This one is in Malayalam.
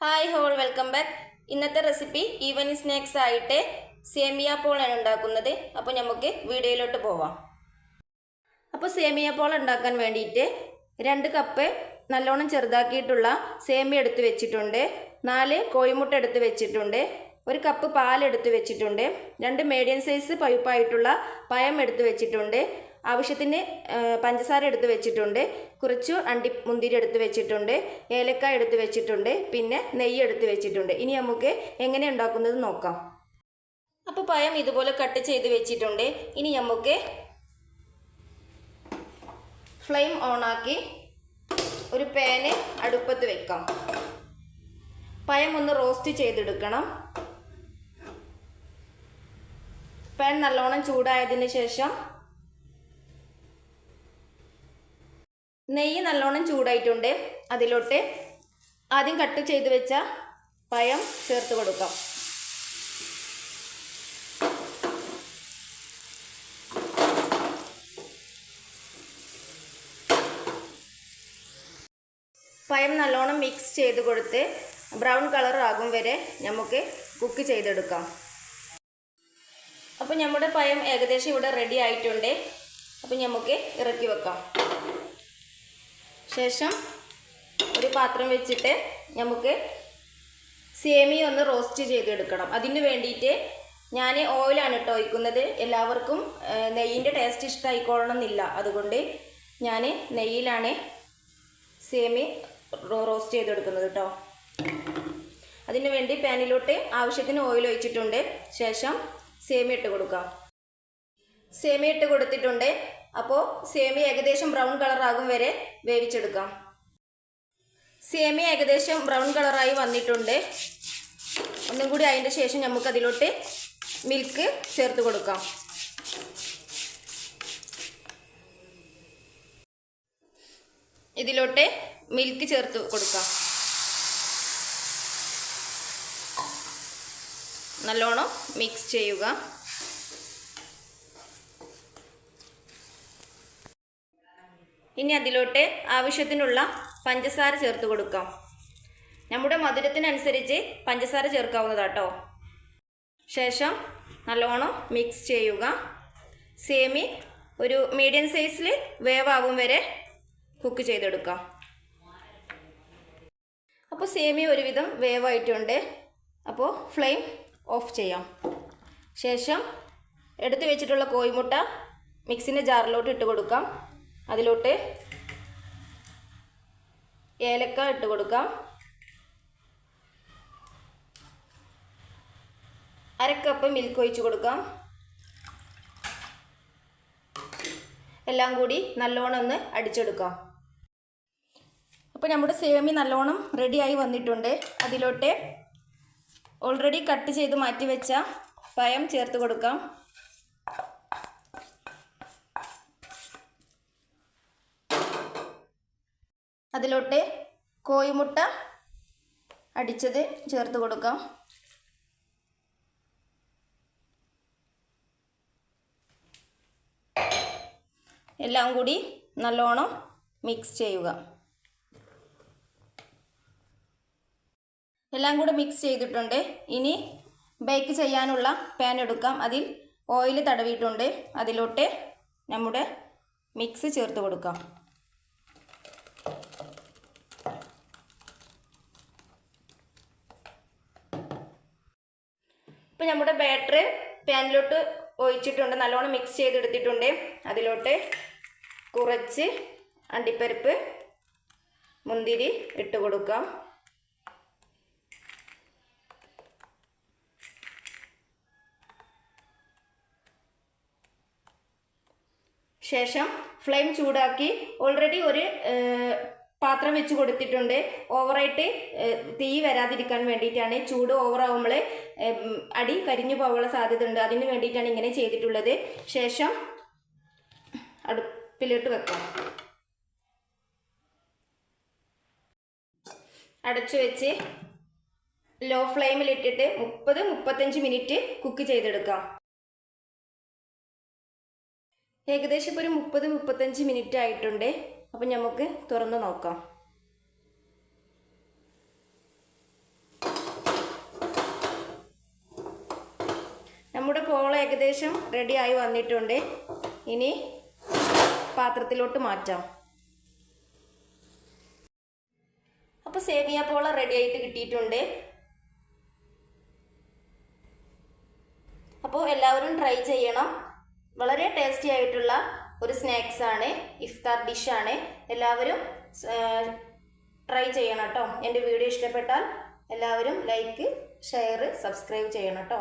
ഹായ് ഹോൾ വെൽക്കം ബാക്ക് ഇന്നത്തെ റെസിപ്പി ഈവനിങ് സ്നാക്സ് ആയിട്ട് സേമിയ പോളാണ് ഉണ്ടാക്കുന്നത്. അപ്പോൾ നമുക്ക് വീഡിയോയിലോട്ട് പോവാം. അപ്പോൾ സേമിയ പോൾ ഉണ്ടാക്കാൻ വേണ്ടിയിട്ട് രണ്ട് കപ്പ് നല്ലോണം ചെറുതാക്കിയിട്ടുള്ള സേമിയ എടുത്ത് വെച്ചിട്ടുണ്ട്. നാല് കോഴിമുട്ട എടുത്ത് വെച്ചിട്ടുണ്ട്. ഒരു കപ്പ് പാൽ എടുത്തു വെച്ചിട്ടുണ്ട്. രണ്ട് മീഡിയം സൈസ് പഴുപ്പായിട്ടുള്ള പയം എടുത്തു വെച്ചിട്ടുണ്ട്. ആവശ്യത്തിന് പഞ്ചസാര എടുത്ത് വെച്ചിട്ടുണ്ട്. കുറച്ച് അണ്ടി മുന്തിരി എടുത്ത് വെച്ചിട്ടുണ്ട്. ഏലക്കായ എടുത്ത് വെച്ചിട്ടുണ്ട്. പിന്നെ നെയ്യ് എടുത്ത് വെച്ചിട്ടുണ്ട്. ഇനി നമുക്ക് എങ്ങനെ ഉണ്ടാക്കുന്നത് നോക്കാം. അപ്പോൾ പയം ഇതുപോലെ കട്ട് ചെയ്ത് വെച്ചിട്ടുണ്ട്. ഇനി നമുക്ക് ഫ്ലെയിം ഓണാക്കി ഒരു പാന് അടുപ്പത്ത് വെക്കാം. പയം ഒന്ന് റോസ്റ്റ് ചെയ്തെടുക്കണം. പാൻ നല്ലോണം ചൂടായതിന് ശേഷം നെയ്യ് നല്ലോണം ചൂടായിട്ടുണ്ട്. അതിലോട്ട് ആദ്യം കട്ട് ചെയ്ത് വെച്ച പഴം ചേർത്ത് കൊടുക്കാം. പഴം നല്ലോണം മിക്സ് ചെയ്ത് കൊടുത്ത് ബ്രൗൺ കളർ ആകും വരെ നമുക്ക് കുക്ക് ചെയ്തെടുക്കാം. അപ്പോൾ നമ്മുടെ പഴം ഏകദേശം ഇവിടെ റെഡി ആയിട്ടുണ്ട്. അപ്പോൾ നമുക്ക് ഇറക്കി വെക്കാം. ശേഷം ഒരു പാത്രം വെച്ചിട്ട് നമുക്ക് സേമി ഒന്ന് റോസ്റ്റ് ചെയ്തെടുക്കണം. അതിന് വേണ്ടിയിട്ട് ഞാൻ ഓയിലാണ് കേട്ടോ ഒഴിക്കുന്നത്. എല്ലാവർക്കും നെയ്യിന്റെ ടേസ്റ്റ് ഇഷ്ടമായിക്കോളണം എന്നില്ല അതുകൊണ്ട് ഞാൻ നെയ്യിലാണ് സേമി റോസ്റ്റ് ചെയ്തെടുക്കുന്നത് കേട്ടോ അതിന് വേണ്ടി പാനിലോട്ട് ആവശ്യത്തിന് ഓയിൽ ഒഴിച്ചിട്ടുണ്ട്. ശേഷം സേമി ഇട്ട് കൊടുക്കാം സേമി ഇട്ട് കൊടുത്തിട്ടുണ്ട്. അപ്പോൾ സേമി ഏകദേശം ബ്രൗൺ കളറാകും വരെ വേവിച്ചെടുക്കാം സേമി ഏകദേശം ബ്രൗൺ കളറായി വന്നിട്ടുണ്ട്. ഒന്നും കൂടി അതിന്റെ ശേഷം നമുക്ക് അതിലോട്ട് മിൽക്ക് ചേർത്ത് കൊടുക്കാം. ഇതിലോട്ട് മിൽക്ക് ചേർത്ത് കൊടുക്കാം. നല്ലോണം മിക്സ് ചെയ്യുക. ഇനി അതിലോട്ട് ആവശ്യത്തിനുള്ള പഞ്ചസാര ചേർത്ത് കൊടുക്കാം. നമ്മുടെ മധുരത്തിനനുസരിച്ച് പഞ്ചസാര ചേർക്കാവുന്നതാട്ടോ. ശേഷം നല്ലോണം മിക്സ് ചെയ്യുക. സേമി ഒരു മീഡിയം സൈസിൽ വേവാകും വരെ കുക്ക് ചെയ്തെടുക്കാം. അപ്പോൾ സേമി ഒരുവിധം വേവായിട്ടുണ്ട്. അപ്പോൾ ഫ്ലെയിം ഓഫ് ചെയ്യാം. ശേഷം എടുത്തു വെച്ചിട്ടുള്ള കോഴിമുട്ട മിക്സിന്റെ ജാറിലോട്ട് ഇട്ട് കൊടുക്കാം. അതിലോട്ട് ഏലക്ക ഇട്ട് കൊടുക്കാം. അരക്കപ്പ് മിൽക്ക് ഒഴിച്ച് കൊടുക്കാം. എല്ലാം കൂടി നല്ലോണം ഒന്ന് അടിച്ചെടുക്കാം. അപ്പോൾ നമ്മുടെ സേമി നല്ലോണം റെഡിയായി വന്നിട്ടുണ്ട്. അതിലോട്ട് ഓൾറെഡി കട്ട് ചെയ്ത് മാറ്റി വെച്ച പയം ചേർത്ത് കൊടുക്കാം. അതിലോട്ട് കോയിമുട്ട അടിച്ചത് ചേർത്ത് കൊടുക്കാം. എല്ലാം കൂടി നല്ലോണം മിക്സ് ചെയ്യുക. എല്ലാം കൂടെ മിക്സ് ചെയ്തിട്ടുണ്ട്. ഇനി ബേക്ക് ചെയ്യാനുള്ള പാൻ എടുക്കാം. അതിൽ ഓയിൽ തടവിയിട്ടുണ്ട്. അതിലോട്ട് നമ്മുടെ മിക്സ് ചേർത്ത് കൊടുക്കാം. ഇപ്പം നമ്മുടെ ബാറ്റർ പാനിലോട്ട് ഒഴിച്ചിട്ടുണ്ട്. നല്ലോണം മിക്സ് ചെയ്തെടുത്തിട്ടുണ്ട്. അതിലോട്ട് കുറച്ച് അണ്ടിപ്പരിപ്പ് മുന്തിരി ഇട്ട് കൊടുക്കാം. ശേഷം ഫ്ലെയിം ചൂടാക്കി ഓൾറെഡി ഒരു പാത്രം വെച്ച് കൊടുത്തിട്ടുണ്ട്. ഓവറായിട്ട് തീ വരാതിരിക്കാൻ വേണ്ടിയിട്ടാണ്. ചൂട് ഓവറാവുമ്പോൾ അടി കരിഞ്ഞു പോകാനുള്ള സാധ്യത ഉണ്ട് അതിന് വേണ്ടിയിട്ടാണ് ഇങ്ങനെ ചെയ്തിട്ടുള്ളത്. ശേഷം അടുപ്പിലോട്ട് വെക്കാം. അടച്ചു വെച്ച് ലോ ഫ്ലെയിമിലിട്ടിട്ട് മുപ്പത് മുപ്പത്തഞ്ച് മിനിറ്റ് കുക്ക് ചെയ്തെടുക്കാം. ഏകദേശം ഇപ്പോൾ ഒരു മുപ്പത് മുപ്പത്തഞ്ച് മിനിറ്റ് ആയിട്ടുണ്ട്. അപ്പം നമുക്ക് തുറന്ന് നോക്കാം. നമ്മുടെ പോള ഏകദേശം റെഡിയായി വന്നിട്ടുണ്ട്. ഇനി പാത്രത്തിലോട്ട് മാറ്റാം. അപ്പോൾ സേമിയ പോള റെഡി ആയിട്ട് കിട്ടിയിട്ടുണ്ട്. അപ്പോൾ എല്ലാവരും ട്രൈ ചെയ്യണം. വളരെ ടേസ്റ്റി ആയിട്ടുള്ള ഒരു സ്നാക്സ് ആണ് ഇഫ്താർ ഡിഷാണ് എല്ലാവരും ട്രൈ ചെയ്യണം കേട്ടോ എന്റെ വീഡിയോ ഇഷ്ടപ്പെട്ടാൽ എല്ലാവരും ലൈക്ക് ഷെയർ സബ്സ്ക്രൈബ് ചെയ്യണം കേട്ടോ